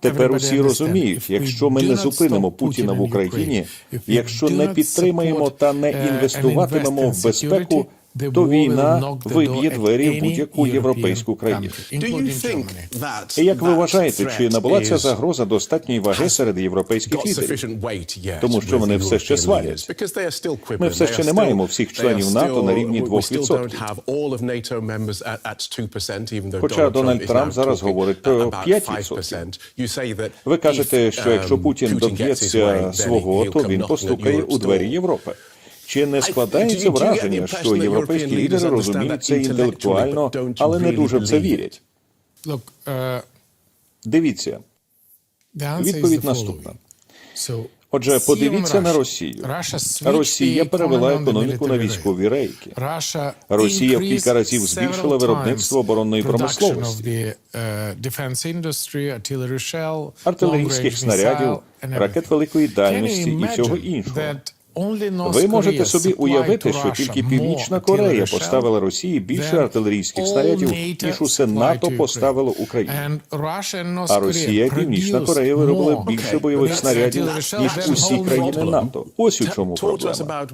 Тепер усі розуміють, якщо ми не зупинимо Путіна в Україні, якщо не підтримаємо та не інвестуватимемо в безпеку, то війна виб'є двері в будь-яку європейську країну. І як ви вважаєте, чи набула ця загроза достатньої ваги серед європейських лідерів? Тому що вони все ще сварять. Ми все ще не маємо всіх членів НАТО на рівні 2%. Хоча Дональд Трамп зараз говорить про 5%. Ви кажете, що якщо um, Путін доб'ється свого, то він постукає у двері Європи. Чи не складається враження, що європейські лідери розуміють це інтелектуально, але не дуже в це вірять? Uh, Дивіться, відповідь наступна. Отже, подивіться на Росію. Росія перевела економіку на військові рейки. Росія в кілька разів збільшила виробництво оборонної промисловості. uh, артилерійських снарядів, ракет великої дальності і всього іншого. Ви можете собі уявити, що тільки Північна Корея поставила Росії більше артилерійських снарядів, ніж усе НАТО поставило Україні. А Росія і Північна Корея виробили більше бойових снарядів, ніж усі країни НАТО. Ось у чому проблема.